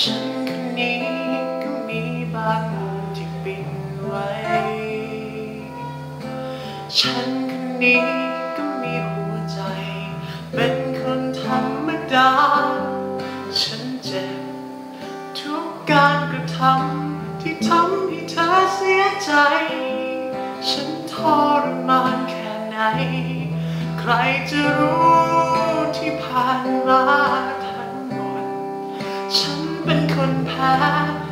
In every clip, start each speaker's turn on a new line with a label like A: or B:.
A: ฉันคนนี้ก็มีบางที่ปิดไว้ ฉันคนนี้ก็มีหัวใจ เป็นคนธรรมดา ฉันเจ็บทุกการกระทำที่ทำให้เธอเสียใจ ฉันทรมานแค่ไหน ใครจะรู้ที่ผ่านมา เป็นคนแพ้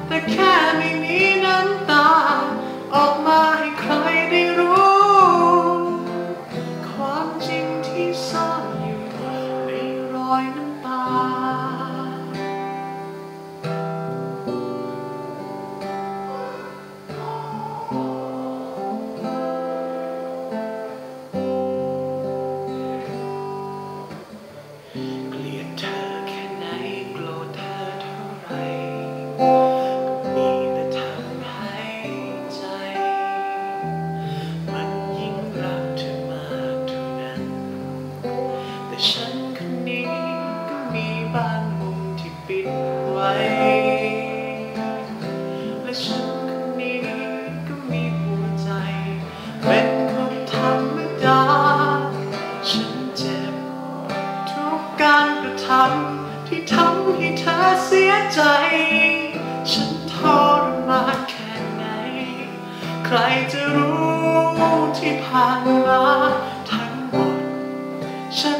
A: แต่แค่ไม่มีน้ำตาออกมา กระทำที่ทำให้เธอเสียใจ ฉันทรมานแค่ไหน ใครจะรู้ที่ผ่านมาทั้งหมดฉัน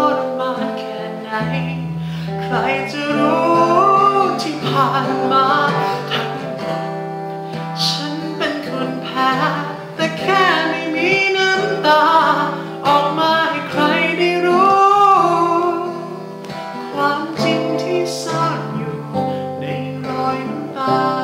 A: ใครจะรู้ที่ผ่านมาทั้งหมดฉันเป็นคนแพ้ แต่แค่ไม่มีน้ำตา ออกมาให้ใครได้รู้ ความจริงที่ซ่อนอยู่ในรอยน้ำตา